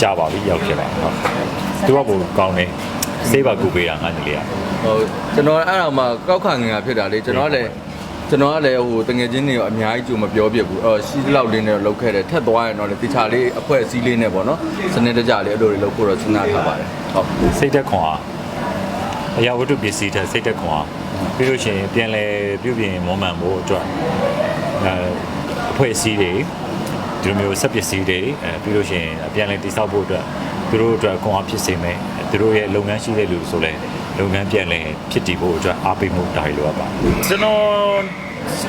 ကြပါပြီရောက်ခဲ့လိုက်ဟုတ်သူကဘို့ကောင်းတယ်စေးပါကူပေးတာငါညီလေးကဟိုကျွန်တော်အဲ့တော့မှကောက်ခါငင်ကဖြစ်တာလေကျွန်တော်ကလည်းကျွန်တော်ကလည်းဟိုတငယ်ချင်းတွေရောအများကြီးကြိုမပြောပြဘူးအော်စီးလောက်လေးနဲ့တော့လောက်ခဲ့တယ်ထက်သွားရင်တော့လေတခြားလေးအဖွဲအစည်းလေးနဲ့ပေါ့နော်စနစ်တကျလေးအဲ့လိုတွေလောက်ဖို့တော့စဉ်းစားထားပါတယ်ဟုတ်စိတ်သက်ခွန်အားအရာဝတ္ထုပစ္စည်းတဲ့စိတ်သက်ခွန်အားပြီးလို့ရှိရင်ပြန်လဲပြုပြင်မွမ်းမံဖို့အတွက်အဲအဖွဲ့အစည်းတွေ ဒီလိုမျိုးဆက်ပစ္စည်းတွေအဲပြီးလို့ရှိရင်ပြန်လဲတိစောက်ဖို့အတွက်သူတို့အတွက်ခွန်အားဖြစ်စေမယ်သူတို့ရဲ့လုပ်ငန်းရှိတဲ့လူဆိုလဲလုပ်ငန်းပြန်လဲဖြစ်တည်ဖို့အတွက်အားပေးမှုဒါတွေလိုအပ်ပါကျွန်တော်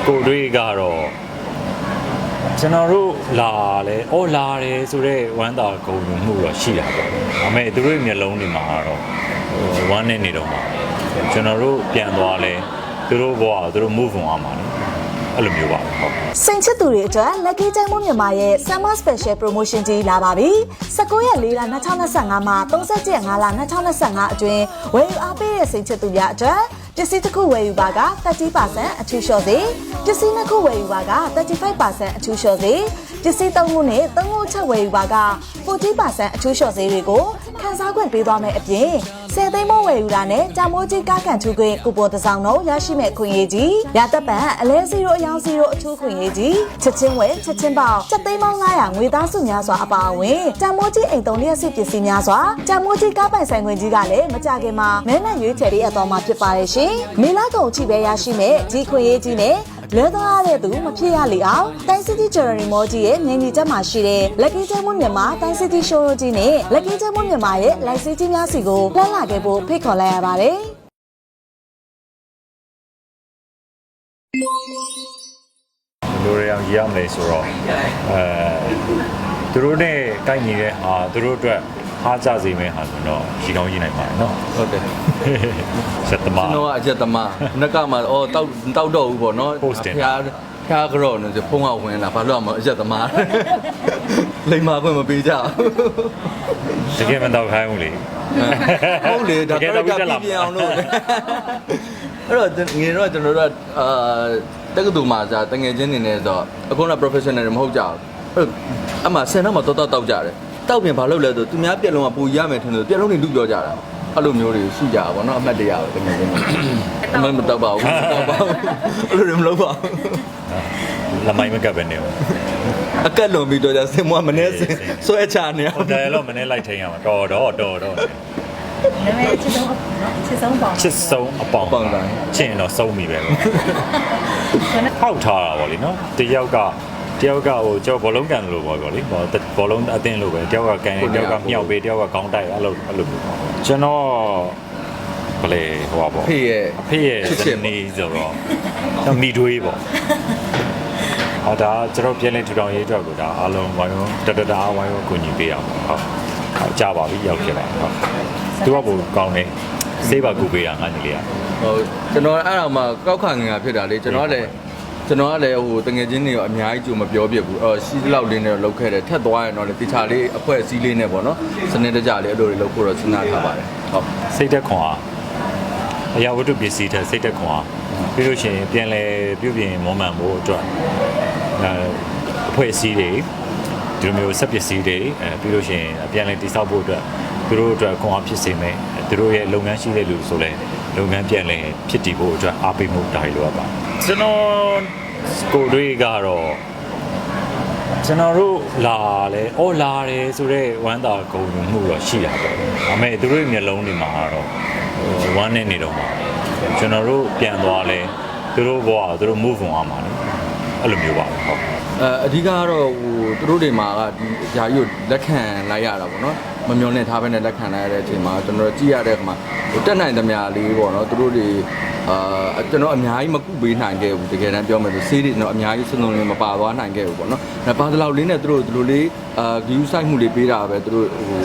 ကိုယ်တွေကတော့ကျွန်တော်တို့လာလဲ။အော်လာတယ်ဆိုတော့ဝမ်းသာကုန်ယူမှုတော့ရှိတာပေါ့။ဒါပေမဲ့သူတို့ရဲ့မျက်လုံးတွေမှာကတော့ဟိုဝမ်းနေနေတော့မှာကျွန်တော်တို့ပြန်သွားလဲသူတို့ဘဝကိုသူတို့ move on အောင်ပါလေ။ အဲ့လိုမျိုးပါပဲဟုတ်စိန်ချစ်သူတွေအတွက် Lucky ကျန်းမိုးမြန်မာရဲ့ Summer Special Promotion ကြီးလာပါပြီ။19ရက်4လ2025မှာ30ရက်5လ2025အတွင်းဝယ်ယူအားပေးတဲ့စိန်ချစ်သူများအတွက်ပစ္စည်းတစ်ခုဝယ်ယူပါက30%အထူးလျှော့စေပစ္စည်းနှစ်ခုဝယ်ယူပါက35%အထူးလျှော့စေ ပစ္စည်းသုံးခုနဲ့သုံးခုချက်ဝယ်ယူပါက40%အထူးလျှော့စေတွေကိုခန်းစားခွင့်ပေးသွားမယ်အပြင်10သိန်းမိုးဝယ်ယူတာနဲ့ကြာမိုးကြီးကားကန်ထူခွင့်ကူပွန်တစ်စောင်းတော့ရရှိမဲ့ခွင့်ရေးကြီးရသက်ပံအလဲ0အယောင်0အထူးခွင့်ရေးကြီးချက်ချင်းဝယ်ချက်ချင်းပေါက်ချက်သိန်းပေါင်း900ငွေသားစုများစွာအပါအဝင်ကြာမိုးကြီးအိမ်သုံးလျက်စစ်ပစ္စည်းများစွာကြာမိုးကြီးကားပိုင်ဆိုင်ခွင့်ကြီးကလည်းမကြခင်မှာမဲနဲ့ရွေးချယ်ပေးအပ်သွားမှာဖြစ်ပါတယ်ရှင်မေလာကုံချိပဲရရှိမဲ့ဒီခွင့်ရေးကြီးနဲ့ လဲသွားရတဲ့သူမဖြစ်ရလေအောင်တိုင်းစီတီဂျယ်ရီမောကြီးရဲ့နေနေချက်မှာရှိတဲ့ Lucky ကျဲမွန်မြန်မာတိုင်းစီတီရှိုးရိုးကြီးနဲ့ Lucky ကျဲမွန်မြန်မာရဲ့လိုက်စီကြီးများစီကိုလှမ်းလာခဲ့ဖို့ဖိတ်ခေါ်လိုက်ရပါတယ်လူတွေအောင်ရရမလဲဆိုတော့အဲသူတို့နဲ့ကိုက်နေတဲ့ဟာသူတို့အတွက်အားကြစေမယ့်ဟာဆိုတော့ရှိကောင်းရှိနိုင်ပါတယ်နော်ဟုတ်တယ် စက်တမကျွန်တော်ကအချက်သမားနက်ကမှအော်တောက်တောက်တော့ဘူးပေါ့နော် Post တင် ဖျားဖျားကြောနော်ဖုန်းကဝင်လာဘာလို့အောင်မအချက်သမားလိမ္မာခွင့်မပေးကြဘူးတကယ်မတော့ခိုင်းဘူးလေဟုတ်လေဒါတကကယ်ရတော့ကပြပြတ်လာပြအောင်လို့အဲ့တော့ငယ်တော့ကျွန်တော်တို့ကအာတက္ကသိုလ်မှာဇာတငယ်ချင်းနေနေဆိုတော့အခုက professional တွေမဟုတ်ကြဘူးအဲ့အမှဆယ်တော့မှတော့တော့တောက်ကြတယ်တောက်ပြင်ဘာလုပ်လဲဆိုသူများပြက်လုံးကပူရမယ်ထင်တယ်ပြက်လုံးတွေလူပြောကြတာ အဲ့လိုမျိုးတွေရှိကြတာဗောနော်အမှတ်တရပဲတကယ်ချင်းအမှတ်မတောက်ပါဘူးမတောက်ပါဘူးအဲ့လိုတွေမလုပ်ပါဘူးလမိုင်းမကပ်ပဲနေဘူးအကက်လွန်ပြီးတော့じゃစင်မွားမနေစင်ဆွဲချနေအောင်ဟိုတယ်တော့မနေ့လိုက်ထိန်ရမှာတော်တော့တော်တော့နာမည်ချစ်ဆုံးချစ်ဆုံးပေါ့ချစ်ဆုံးအပေါင်းပေါင်တိုင်းချစ်ရင်တော့ဆုံးပြီပဲပေါ့ဟောက်ထားတာပေါ့လေနော်တယောက်က တယောက်ကဟိုကျော်ဘောလုံးကန်လို့ပေါ့ပေါ့လေဘောဘောလုံးအတင်းလို့ပဲတယောက်ကကန်တယ်တယောက်ကမြောက်ပေးတယောက်ကခေါင်းတိုက်အဲ့လိုအဲ့လိုမျိုးပေါ့ကျွန်တော်ဘလေဟိုပါပေါ့ဖေးရဲ့အဖေရဲ့ချစ်ချစ်ပေါ့နေဆိုတော့တော့မိတွေးပေါ့ဟောဒါကျွန်တော်ပြန်လဲထူထောင်ရေးအတွက်ကိုဒါအားလုံးဝိုင်းဝန်းတတတအားဝိုင်းဝန်းကူညီပေးအောင်ဟုတ်ဟုတ်ကြပါပြီရောက်ခဲ့လိုက်ဟုတ်သူကဘို့ကောင်းတယ်စေးပါကူပေးတာငါညီလေးကဟိုကျွန်တော်အဲ့တော့မှကောက်ခါငင်ကဖြစ်တာလေကျွန်တော်ကလည်း ကျွန်တော်ကလည်းဟိုတငယ်ချင်းတွေရောအများကြီးကြိုမပြောပြဘူးအော်စီးလောက်လေးနဲ့တော့လောက်ခဲ့တယ်ထက်သွားရင်တော့လေတခြားလေးအဖွဲအစည်းလေးနဲ့ပေါ့နော်စနစ်တကျလေးအဲ့လိုတွေလောက်ဖို့တော့စဉ်းစားထားပါတယ်ဟုတ်စိတ်သက်ခွန်အားအရာဝတ္ထုပစ္စည်းတဲ့စိတ်သက်ခွန်အားပြီးလို့ရှိရင်ပြန်လဲပြုပြင်မွမ်းမံဖို့အတွက်အဲအဖွဲ့အစည်းတွေဒီလိုမျိုးဆက်ပစ္စည်းတွေအဲပြီးလို့ရှိရင်ပြန်လဲတိစောက်ဖို့အတွက်သူတို့အတွက်ခွန်အားဖြစ်စေမယ်သူတို့ရဲ့လုပ်ငန်းရှိတဲ့လူဆိုလဲလုပ်ငန်းပြန်လဲဖြစ်တည်ဖို့အတွက်အားပေးမှုဒါတွေလိုအပ်ပါကျွန်တော် ကိုယ်တွေကတော့ကျွန်တော်တို့လာလဲအော်လာတယ်ဆိုတော့ဝမ်းသာကုန်ယူမှုတော့ရှိတာပေါ့ဒါပေမဲ့သူတို့ရဲ့မျက်လုံးတွေမှာကတော့ဟိုဝမ်းနေနေတော့မှာကျွန်တော်တို့ပြန်သွားလဲသူတို့ဘဝကိုသူတို့ move on အောင်ပါလေအဲ့လိုမျိုးပါပဲဟုတ်အဲအဓိကကတော့ဟိုသူတို့တွေမှာကဒီຢာကြီးကိုလက်ခံလိုက်ရတာပေါ့နော်မမျောနဲ့ထားဘဲနဲ့လက်ခံလိုက်ရတဲ့အချိန်မှာကျွန်တော်ကြည့်ရတဲ့အခါမှာဟိုတက်နိုင်သမျှလေးပေါ့နော်သူတို့တွေ အာကျွန်တော်အများကြီးမကုပေးနိုင်ခဲ့ဘူးတကယ်တမ်းပြောမယ်ဆိုဆေးတွေတော့အများကြီးစုံစုံလေးမပါသွားနိုင်ခဲ့ဘူးပေါ့နော်ဒါပါတလောက်လေးနဲ့သူတို့ဒီလိုလေးအာ view site မှုလေးပေးတာပဲသူတို့ဟို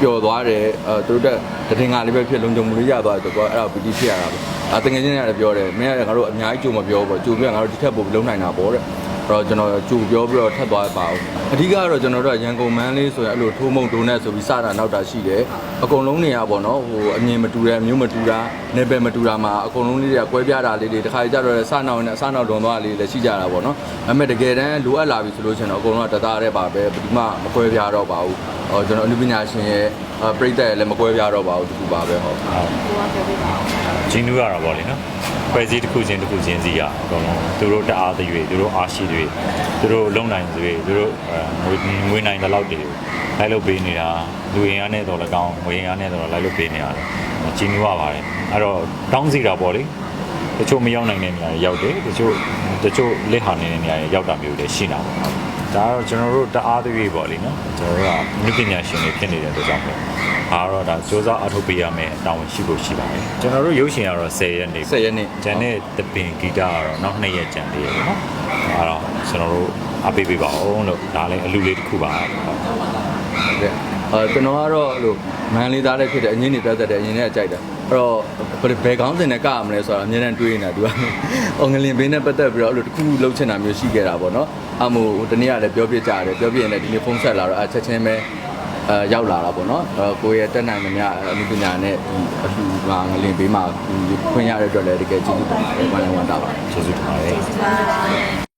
ပျော်သွားတယ်အဲသူတို့တက်တည်ငါလေးပဲဖြစ်လုံခြုံမှုလေးရသွားတယ်ဆိုတော့အဲ့ဒါပီတိဖြစ်ရတာပဲအဲတကယ်ချင်းရတယ်ပြောတယ်မင်းကငါတို့အများကြီးကြိုမပြောဘူးပေါ့ကြိုပြငါတို့ဒီထက်ပိုလုံးနိုင်တာပေါ့တဲ့ တော့ကျွန်တော်ကြိုပြောပြီးတော့ထပ်သွားပါဦးအဓိကတော့ကျွန်တော်တို့ကရန်ကုန်မန်းလေးဆိုရင်အဲ့လိုထိုးမုံဒိုနက်ဆိုပြီးစတာနောက်တာရှိတယ်အကုန်လုံးနေရပါတော့ဟိုအမြင်မတူတဲ့မျိုးမတူတာနေပယ်မတူတာမှာအကုန်လုံးလေးတွေကကွဲပြားတာလေးတွေတစ်ခါကြတော့စနောက်နဲ့အစနောက်တွန်သွားလေးလည်းရှိကြတာပေါ့နော်ဒါပေမဲ့တကယ်တမ်းလိုအပ်လာပြီဆိုလို့ရှိရင်တော့အကုန်လုံးကတသားတည်းပါပဲဘယ်သူမှမကွဲပြားတော့ပါဘူးဟောကျွန်တော်အနုပညာရှင်ရဲ့ ပြိတ္တရဲ့လည်းမကွဲပြားတော့ပါဘူးဒီခုပါပဲဟုတ်ဂျင်းနူးရတာပေါ့လေနော်ဖွဲ့စည်းတစ်ခုချင်းတစ်ခုချင်းစီရအကုန်လုံးသူတို့တအားတွေသူတို့အားရှိတွေသူတို့လုံနိုင်တွေသူတို့ငွေငွေနိုင်တဲ့လောက်တွေလိုက်လုပ်ပေးနေတာလူရင်အားနဲ့တော့လည်းကောင်းငွေရင်အားနဲ့တော့လိုက်လုပ်ပေးနေရတယ်ဂျင်းနူးရပါတယ်အဲ့တော့တောင်းစီတာပေါ့လေတချို့မရောက်နိုင်တဲ့နေရာတွေရောက်တယ်တချို့တချို့လက်ဟာနေတဲ့နေရာတွေရောက်တာမျိုးတွေရှိနေတာပေါ့ ဒါကတော့ကျွန်တော်တို့တအားတွေပေါ့လေနော်ကျွန်တော်တို့ကလူပညာရှင်တွေဖြစ်နေတဲ့အတွက်ကြောင့်ပဲအားတော့ဒါစ조사အထုတ်ပေးရမယ်အတောင်းရှိဖို့ရှိပါတယ်ကျွန်တော်တို့ရုပ်ရှင်ကတော့10ရက်နေ10ရက်နေ့ကျန်တဲ့တပင်ဂီတကတော့နောက်2ရက်ကျန်သေးတယ်ပေါ့နော်အဲ့တော့ကျွန်တော်တို့အပေးပေးပါအောင်လို့ဒါလည်းအလူလေးတစ်ခုပါဟုတ်တဲ့အဲကျွန်တော်ကတော့အဲ့လိုမန်လေးသားလည်းဖြစ်တယ်အငင်းနေပြတ်သက်တယ်အရင်နဲ့ကြိုက်တယ် အဲ့တော့ဘယ်ဘယ်ကောင်းစင်နဲ့ကရမလဲဆိုတာအများနဲ့တွေးနေတာသူကအော်ငလင်ဘင်းနဲ့ပတ်သက်ပြီးတော့အဲ့လိုတစ်ခုခုလှုပ်ချင်တာမျိုးရှိခဲ့တာပေါ့နော်အမို့တနေ့ကလည်းပြောပြကြတယ်ပြောပြရင်လည်းဒီနေ့ဖုန်းဆက်လာတော့အချက်ချင်းပဲအဲရောက်လာတာပေါ့နော်အဲကိုယ့်ရဲ့တက်နိုင်သမျှအမှုပညာနဲ့ဒီအလှူမှာငလင်ဘေးမှာခွင့်ရတဲ့အတွက်လည်းတကယ်ကျေးဇူးတင်ပါတယ်ဘာလဲဝမ်းတာပါကျေးဇူးတင်ပါတယ်